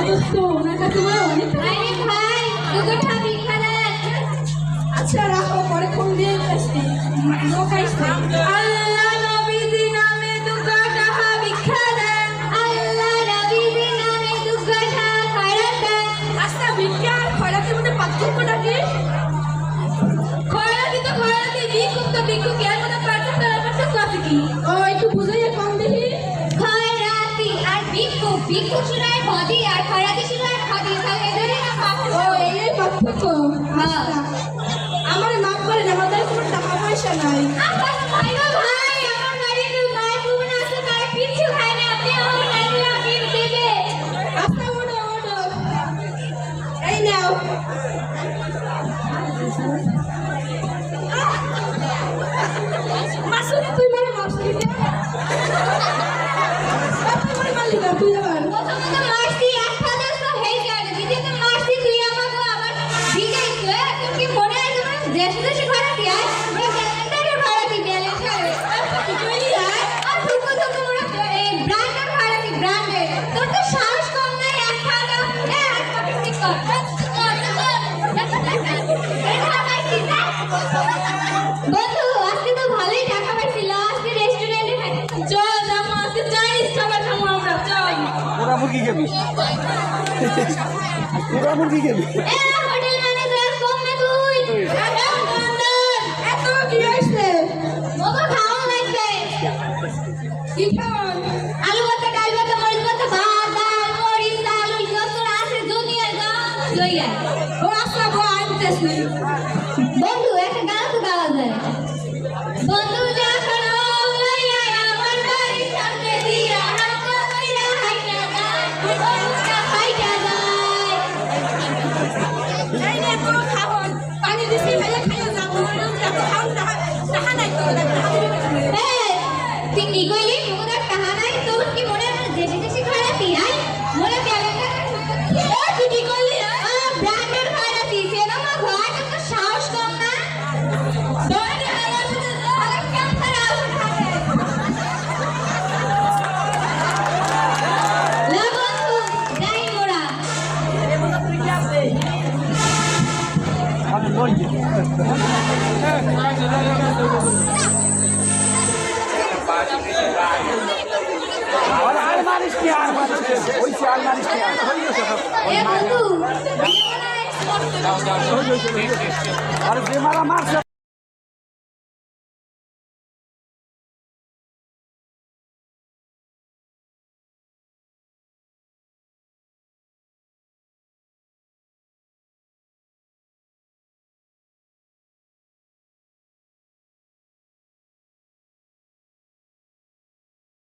দোস্ত ওনার কাছে আমার অনেক ভাই দুর্গাটা ভিক্ষা দেন আচ্ছা রাখো পরে ফোন দিয়ে আসছি লোক আসছে আল্লাহ নবীজি নামে দুর্গা টাহা ভিক্ষা দেন আল্লাহ নবীজির নামে দুর্গাটা খাড়াতে আচ্ছা ভিক্ষা আর খয়রাতির মধ্যে পার্থক্যটা কি খয়রাতি তো খয়রাতি ভিক্ষুক তো ভিক্ষুক ভিক্ষু ভিক্ষু শুনায় বদি আর খয়রাতি শুনায় খাদি। তাহলে এদেরই না ও এই পার্থক্য হ্যাঁ। আমার মাফ করে দেন আমাদের কোনো টাকা পয়সা নাই। আমার ভাই ভাই আমার বাড়িতে মায়ের বোন আছে খায় না। আপনি আমার বাড়িতে আপনি দেবে। আচ্ছা ওঠো ওঠো। এই নাও। ওরা মুরগি খাবি। ওরা মুরগি খাবি বন্ধু একটা গান তো গাওয়া যায়। বন্ধু আর মারিস কি আর মারিস যে মারা মারছে